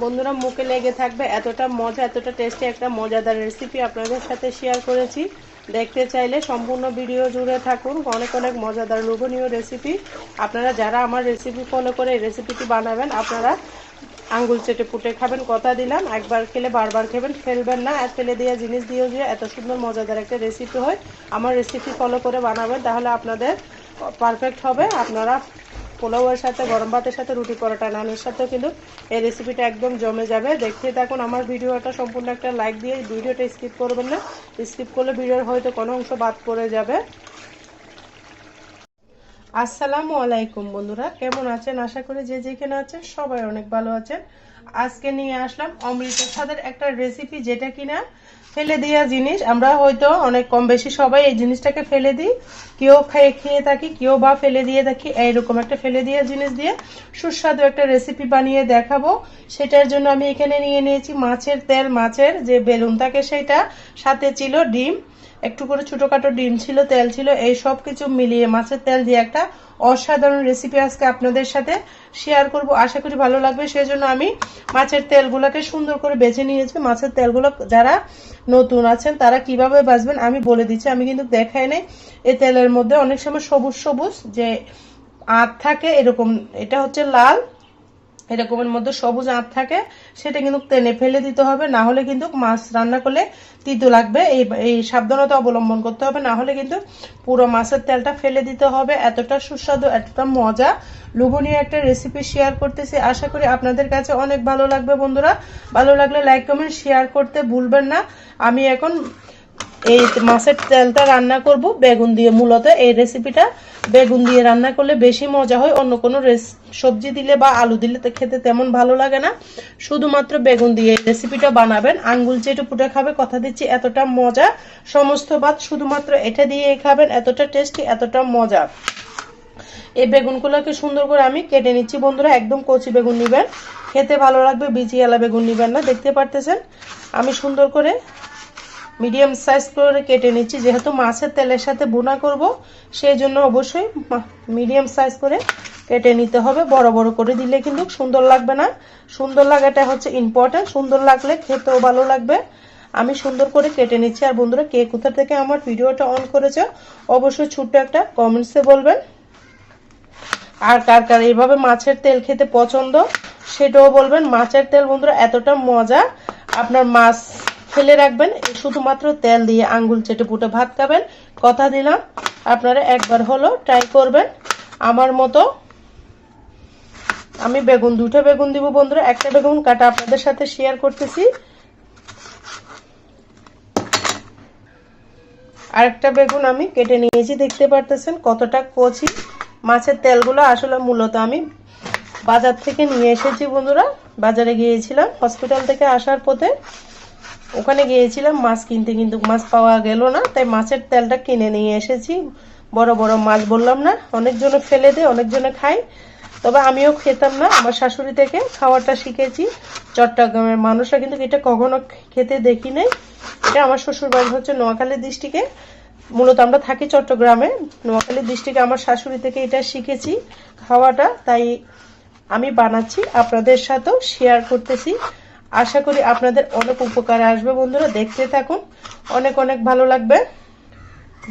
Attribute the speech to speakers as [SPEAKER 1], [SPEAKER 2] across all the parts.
[SPEAKER 1] বন্ধুরা, মুখে লেগে থাকবে এতটা মজা, এতটা টেস্টি একটা মজাদার রেসিপি আপনাদের সাথে শেয়ার করেছি। দেখতে চাইলে সম্পূর্ণ ভিডিও জুড়ে থাকুন। অনেক অনেক মজাদার, লোভনীয় রেসিপি আপনারা যারা আমার রেসিপি ফলো করে এই রেসিপিটি বানাবেন, আপনারা আঙ্গুল চেটে পুটে খাবেন, কথা দিলাম। একবার খেলে বারবার খেবেন, ফেলবেন না। আর ফেলে দেওয়া জিনিস দিয়েও যে এত সুন্দর, মজাদার একটা রেসিপি হয়, আমার রেসিপি ফলো করে বানাবেন, তাহলে আপনাদের পারফেক্ট হবে। আপনারা পোলাওয়ের সাথে, গরম ভাতের সাথে, রুটি পরোটা, নানের সাথেও কিন্তু এই রেসিপিটা একদম জমে যাবে। দেখতে থাকুন, আমার ভিডিওটা সম্পূর্ণ একটা লাইক দিয়ে ভিডিওটা স্কিপ করবেন না। স্কিপ করলে ভিডিওর হয়তো কোনো অংশ বাদ পড়ে যাবে। আসসালামু আলাইকুম বন্ধুরা, কেমন আছেন? আশা করি যে যেখানে আছেন সবাই অনেক ভালো আছেন। আজকে নিয়ে আসলাম অমৃত স্বাদের একটা রেসিপি যেটা কিনা ফেলে দেওয়া জিনিস। আমরা হয়তো অনেক কম বেশি সবাই এই জিনিসটাকে ফেলে দিই। কেউ খেয়ে খেয়ে থাকি, কেউ বা ফেলে দিয়ে থাকি, এইরকম একটা ফেলে দেওয়া জিনিস দিয়ে সুস্বাদু একটা রেসিপি বানিয়ে দেখাবো। সেটার জন্য আমি এখানে নিয়ে নিয়েছি মাছের তেল, মাছের যে বেলুন থাকে সেটা, সাথে ছিল ডিম। একটু করে ছোটোখাটো ডিম ছিল, তেল ছিল, এই সব কিছু মিলিয়ে মাছের তেল দিয়ে একটা অসাধারণ রেসিপি আজকে আপনাদের সাথে শেয়ার করব। আশা করি ভালো লাগবে সেই জন্য আমি মাছের তেলগুলোকে সুন্দর করে বেছে নিয়েছি। মাছের তেলগুলো যারা নতুন আছেন, তারা কীভাবে বাঁচবেন আমি বলে দিচ্ছি। আমি কিন্তু দেখাই নাই, এই তেলের মধ্যে অনেক সময় সবুজ সবুজ যে আঁত থাকে এরকম, এটা হচ্ছে লাল এরকমের মধ্যে সবুজ আঁত থাকে, সেটা কিন্তু টেনে ফেলে দিতে হবে, না হলে কিন্তু মাছ রান্না করলে তিতো লাগবে। এই এই সাবধানতা অবলম্বন করতে হবে, না হলে কিন্তু পুরো মাছের তেলটা ফেলে দিতে হবে। এতটা সুস্বাদু, এতটা মজা। লোভনীয় একটা রেসিপি শেয়ার করতেছি। আশা করি আপনাদের কাছে অনেক ভালো লাগবে বন্ধুরা। ভালো লাগলে লাইক কমেন্ট শেয়ার করতে ভুলবেন না। আমি এখন এই মাছের তেলটা রান্না করব, বেগুন দিয়ে মূলত এই রেসিপিটা বেগুন দিয়ে রান্না করলে বেশি মজা হয়, অন্য কোনো সবজি দিলে বা আলু দিলে তো খেতে তেমন ভালো লাগে না। শুধুমাত্র বেগুন দিয়ে এই রেসিপিটা বানাবেন। আঙ্গুল চেটে পুটে খাবে, কথা দিচ্ছি, এতটা মজা। সমস্ত ভাত শুধুমাত্র এটা দিয়ে খাবেন, এতটা টেস্টি এতটা মজা। এই বেগুনগুলোকে সুন্দর করে আমি কেটে নিচ্ছি, বন্ধুরা, একদম কচি বেগুন নেবেন। খেতে ভালো লাগবে বিজিয়ালা বেগুন নেবেন না, দেখতে পারতেছেন? আমি সুন্দর করে মিডিয়াম সাইজ করে কেটে নিচ্ছি। যেহেতু মাছের তেলের সাথে বোনা করব, সেই জন্য অবশ্যই মিডিয়াম সাইজ করে কেটে নিতে হবে। বড় বড় করে দিলে কিন্তু সুন্দর লাগবে না। সুন্দর লাগাটা হচ্ছে ইম্পর্টেন্ট সুন্দর লাগলে খেতেও ভালো লাগবে। আমি সুন্দর করে কেটে নিচ্ছি। আর বন্ধুরা, কে কোথা থেকে আমার ভিডিওটা অন করেছে, অবশ্যই ছোট্ট একটা কমেন্টসে বলবেন। আর কার কার এইভাবে মাছের তেল খেতে পছন্দ, সেটাও বলবেন। মাছের তেল বন্ধুরা, এতটা মজা। আপনার মাছ ফেলে রাখবেন। শুধুমাত্র তেল দিয়ে আঙ্গুল চেটে পুটে ভাত খাবেন। কথা দিলাম, আপনারা একবার হলো ট্রাই করবেন। আমার মতো আমি বেগুন দুটো বেগুন দিব বন্ধুরা। একটা বেগুন কাটা আপনাদের সাথে শেয়ার করতেছি। আরেকটা বেগুন আমি কেটে নিয়েছি, দেখতে পারতেছেন কতটা কচি। মাছের তেলগুলো আসলে মূলত আমি বাজার থেকে নিয়ে এসেছি বন্ধুরা। বাজারে গিয়েছিলাম হসপিটাল থেকে আসার পথে। ওখানে গিয়েছিলাম, মাছ কিনতে কিন্তু মাছ পাওয়া গেল না, তাই মাছের তেলটা কিনে নিয়ে এসেছি। বড় বড় মাছ বললাম না, অনেকজনে ফেলে দেয়, অনেকজনে খাই তবে আমিও খেতাম না, আমার শাশুড়ি থেকে খাওয়াটা শিখেছি। চট্টগ্রামের মানুষরা কিন্তু এটা কখনো খেতে দেখি নাই। এটা আমার শ্বশুর বাড়ি হচ্ছে নোয়াখালী ডিস্ট্রিক্টে। মূলত আমরা থাকি চট্টগ্রামে। নোয়াখালী ডিস্ট্রিক্টে আমার শাশুড়ি থেকে এটা শিখেছি খাওয়াটা, তাই আমি বানাচ্ছি, আপনাদের সাথেও শেয়ার করতেছি। আশা করি আপনাদের অনেক উপকার আসবে বন্ধুরা, দেখতে থাকুন। অনেক অনেক ভালো লাগবে।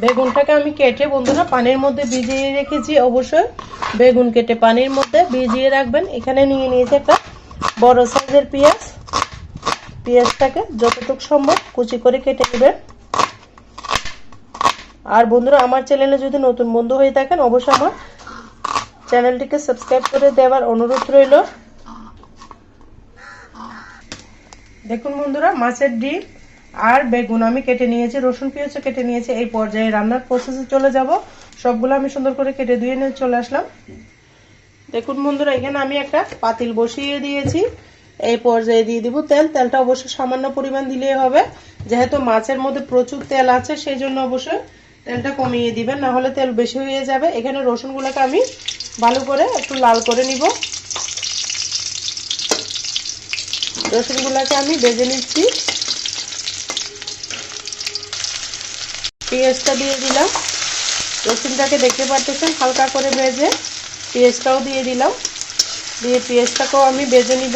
[SPEAKER 1] বেগুনটাকে আমি কেটে বন্ধুরা পানির মধ্যে ভিজিয়ে রেখেছি অবশ্যই। বেগুন কেটে পানির মধ্যে ভিজিয়ে রাখবেন। এখানে নিয়ে নিয়েছি একটা বড় সাইজের পেঁয়াজ। পেঁয়াজটাকে যতটুকু সম্ভব কুচি করে কেটে নেবেন। আর বন্ধুরা, আমার চ্যানেলে যদি নতুন বন্ধু হয়ে থাকেন, অবশ্যই আমার চ্যানেলটিকে সাবস্ক্রাইব করে দেওয়ার অনুরোধ রইল। দেখুন বন্ধুরা, মাছের ডিম আর বেগুন। আমি কেটে নিয়েছি, রসুন, পেঁয়াজও কেটে নিয়েছি। এই পর্যায়ে রান্নার প্রসেসে চলে যাব। সবগুলো আমি সুন্দর করে কেটে ধুয়ে নিয়ে চলে আসলাম। দেখুন বন্ধুরা, এখানে আমি একটা পাতিল বসিয়ে দিয়েছি। এই পর্যায়ে দিয়ে দিব তেল। তেলটা অবশ্যই সামান্য পরিমাণ দিলেই হবে। যেহেতু মাছের মধ্যে প্রচুর তেল আছে, সেই জন্য অবশ্যই তেলটা কমিয়ে দিবেন। না হলে তেল বেশি হয়ে যাবে। এখানে রসুনগুলোকে আমি ভালো করে একটু লাল করে নিব। রসুনগুলোকে আমি বেজে নিচ্ছি। পেঁয়াজটা দিয়ে দিলাম। রসুনটাকে দেখতে পারতেছেন হালকা করে ভেজে পেঁয়াজটাও দিয়ে দিলাম। দিয়ে পেঁয়াজটাকেও আমি বেজে নিব।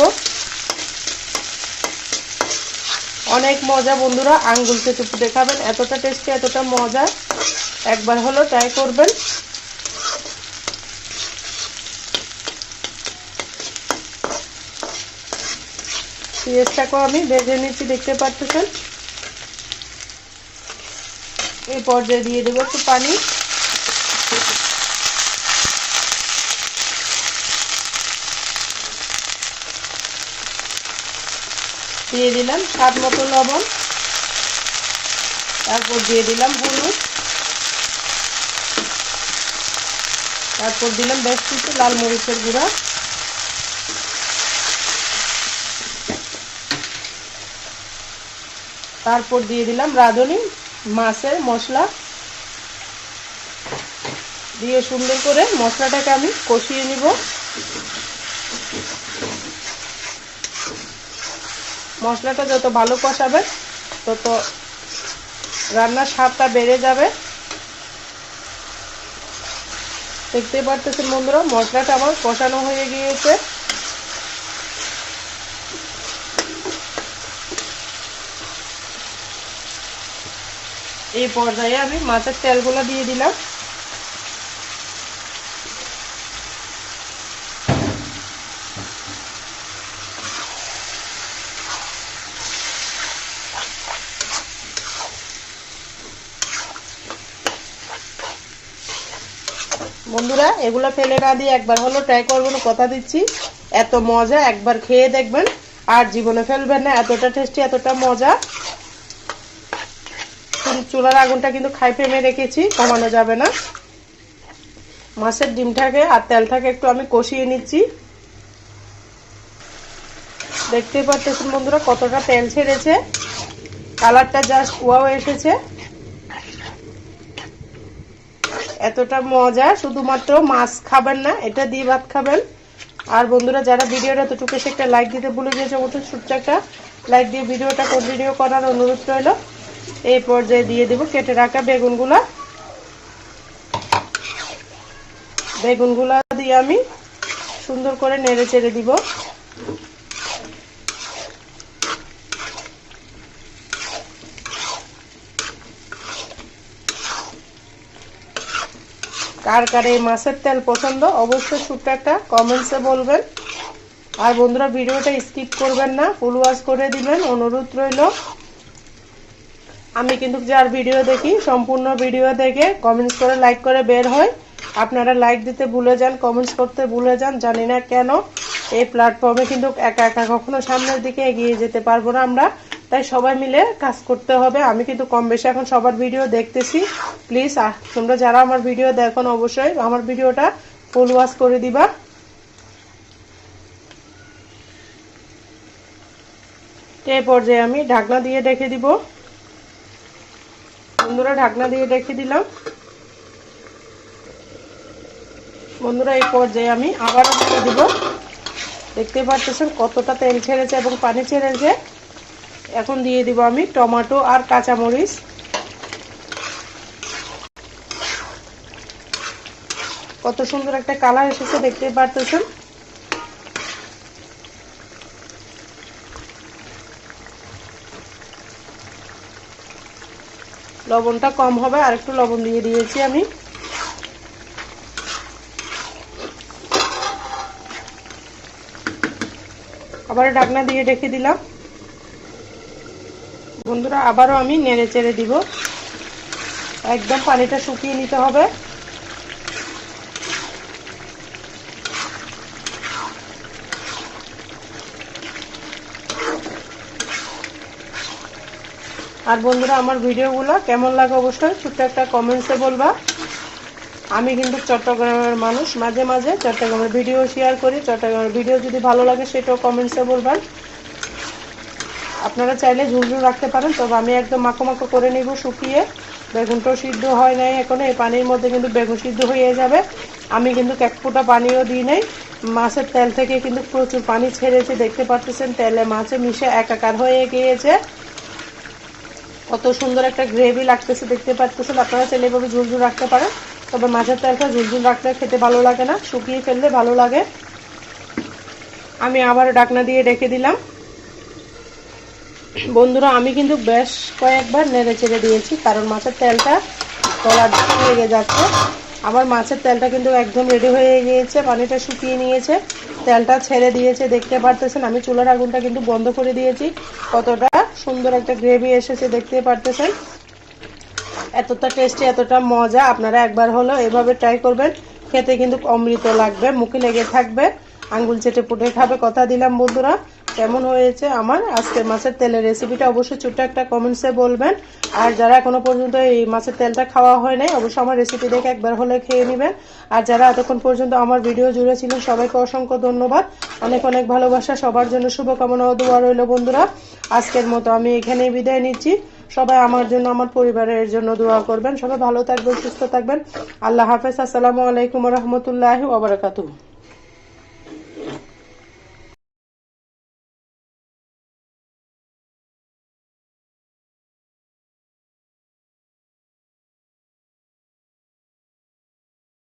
[SPEAKER 1] অনেক মজা বন্ধুরা, আঙ্গুল চেটে পুটে খাবেন এতটা টেস্টি, এতটা মজা। একবার হলো ট্রাই করবেন। পেঁয়াজটাকেও আমি ভেজে নিচ্ছি, দেখতে পাচ্ছেন? এই পর্যায়ে দিয়ে দেবো একটু পানি। দিয়ে দিলাম স্বাদ মতো লবণ। তারপর দিয়ে দিলাম হলুদ। তারপর দিলাম বেশ কিছু লাল মরিচের গুঁড়া। তারপর দিয়ে দিলাম রাঁধুনি মাছের মশলা। দিয়ে সুন্দর করে মশলাটাকে আমি কষিয়ে নিব। মশলাটা যত ভালো কষাবে, তত রান্নার স্বাদটা বেড়ে যাবে। দেখতে পারতেছেন বন্ধুরা, মশলাটা আমার কষানো হয়ে গিয়েছে। এই পর্যায়ে আমি মাছের তেলগুলো দিয়ে দিলাম। বন্ধুরা, এগুলো ফেলে না দিয়ে একবার হলো ট্রাই করবেন কথা দিচ্ছি। এত মজা, একবার খেয়ে দেখবেন। আর জীবনে ফেলবেন না, এতটা টেস্টি এতটা মজা। চুলার আগুনটা কিন্তু খাই ফেমে রেখেছি, কমানো যাবে না। মাছের ডিমটাকে আর তেলটাকে একটু আমি কষিয়ে নিচ্ছি। দেখতে পাচ্ছেন বন্ধুরা কতটা তেল ছেড়েছে। কালারটা জাস্ট কুয়াও এসেছে। এতটা মজা, শুধুমাত্র মাছ খাবেন না, এটা দিয়ে ভাত খাবেন। আর বন্ধুরা যারা ভিডিওটা এতটুকু এসে একটা লাইক দিতে ভুলে গিয়েছে মতো ছোট্ট একটা লাইক দিয়ে ভিডিওটা কন্টিনিউ করার অনুরোধ রইল। এই পর্যায়ে দিয়ে দেব, কেটে রাখা বেগুনগুলা। বেগুনগুলা দিয়ে আমি সুন্দর করে নেড়ে চেড়ে দিব। কার কার এই মাছের তেল পছন্দ, অবশ্যই ছোট্ট একটা কমেন্টসে বলবেন। আর বন্ধুরা, ভিডিওটা স্কিপ করবেন না ফুল ওয়াশ করে দিবেন। অনুরোধ রইল আমি কিন্তু যার ভিডিও দেখি, সম্পূর্ণ ভিডিও দেখে কমেন্টস করে লাইক করে বের হয়। আপনারা লাইক দিতে ভুলে যান কমেন্টস করতে ভুলে যান, জানি না কেন। এই প্ল্যাটফর্মে কিন্তু একা একা কখনো সামনের দিকে এগিয়ে যেতে পারব না আমরা। তাই সবাই মিলে কাজ করতে হবে। আমি কিন্তু কম বেশি এখন সবার ভিডিও দেখতেছি। প্লিজ তোমরা যারা আমার ভিডিও দেখো অবশ্যই আমার ভিডিওটা ফুল ওয়াশ করে দিবা। এই পর্যায়ে আমি ঢাকনা দিয়ে রেখে দিব। বন্ধুরা ঢাকনা দিয়ে রেখে দিলাম। বন্ধুরা, এই পর্যায়ে আমি আবারও দিয়ে দিব। দেখতে পাচ্ছেন কতটা তেল ছেড়েছে এবং পানি ছেড়েছে। এখন দিয়ে দিব আমি টমেটো আর কাঁচামরিচ। কত সুন্দর একটা কালার এসেছে, দেখতে পারতেছেন লবণটা কম হবে, আর একটু লবণ দিয়ে দিয়েছি আমি। আবার ঢাকনা দিয়ে রেখে দিলাম। বন্ধুরা, আবারও আমি নেড়ে চেড়ে দিব। একদম পানিটা শুকিয়ে নিতে হবে। আর বন্ধুরা, আমার ভিডিওগুলো কেমন লাগে অবশ্যই ছোট্ট একটা কমেন্টসে বলবা। আমি কিন্তু চট্টগ্রামের মানুষ, মাঝে মাঝে চট্টগ্রামের ভিডিও শেয়ার করি, চট্টগ্রামের ভিডিও যদি ভালো লাগে সেটাও কমেন্টসে বলবেন। আপনারা চাইলে ঝুলঝুল রাখতে পারেন, তবে আমি একদম মাখো মাখো করে নিব শুকিয়ে। বেগুনটাও সিদ্ধ হয় নাই এখন, এই পানির মধ্যে কিন্তু বেগুন সিদ্ধ হয়ে যাবে। আমি কিন্তু এক ফোঁটা পানিও দিই নাই। মাছের তেল থেকে কিন্তু প্রচুর পানি ছেড়েছে, দেখতে পাচ্ছেন তেলে মাছে মিশে একাকার হয়ে গিয়েছে। কত সুন্দর একটা গ্রেভি লাগতেছে, দেখতে পাচ্ছেন আপনারা চাইলে এভাবে ঝুলঝুল রাখতে পারেন। তবে মাছের তেলটা ঝুলঝুল রাখলে খেতে ভালো লাগে না, শুকিয়ে ফেললে ভালো লাগে। আমি আবার ডাকনা দিয়ে রেখে দিলাম। বন্ধুরা, আমি কিন্তু বেশ কয়েকবার নেড়ে চেড়ে দিয়েছি, কারণ মাছের তেলটা দিকে লেগে যাচ্ছে। আমার মাছের তেলটা কিন্তু একদম রেডি হয়ে গিয়েছে, পানিটা শুকিয়ে নিয়েছে। তেলটা ছেড়ে দিয়েছে, দেখতে পারতেছেন? আমি চুলার আগুনটা কিন্তু বন্ধ করে দিয়েছি। কতটা সুন্দর একটা গ্রেভি এসেছে, দেখতে পারতেছেন? এতটা টেস্টি, এতটা মজা। আপনারা একবার হলো এভাবে ট্রাই করবেন। খেতে কিন্তু অমৃত লাগবে, মুখে লেগে থাকবে। আঙ্গুল চেটে পুটে খাবে, কথা দিলাম বন্ধুরা। কেমন হয়েছে আমার? আজকের মাছের তেলের রেসিপিটা অবশ্যই ছোট্ট একটা কমেন্টসে বলবেন। আর যারা এখনও পর্যন্ত এই মাছের তেলটা খাওয়া হয় নাই, অবশ্যই আমার রেসিপি দেখে একবার হলে খেয়ে নেবেন। আর যারা এতক্ষণ পর্যন্ত আমার ভিডিও জুড়ে ছিলেন, সবাইকে অসংখ্য ধন্যবাদ। অনেক অনেক ভালোবাসা, সবার জন্য শুভকামনা ও দোয়া রইল বন্ধুরা। আজকের মতো আমি এখানেই বিদায় নিচ্ছি। সবাই আমার জন্য, আমার পরিবারের জন্য দোয়া করবেন। সবাই ভালো থাকবেন, সুস্থ থাকবেন। আল্লাহ হাফেজ। আসসালামু আলাইকুম রহমতুল্লাহ ওবরাকাতুহ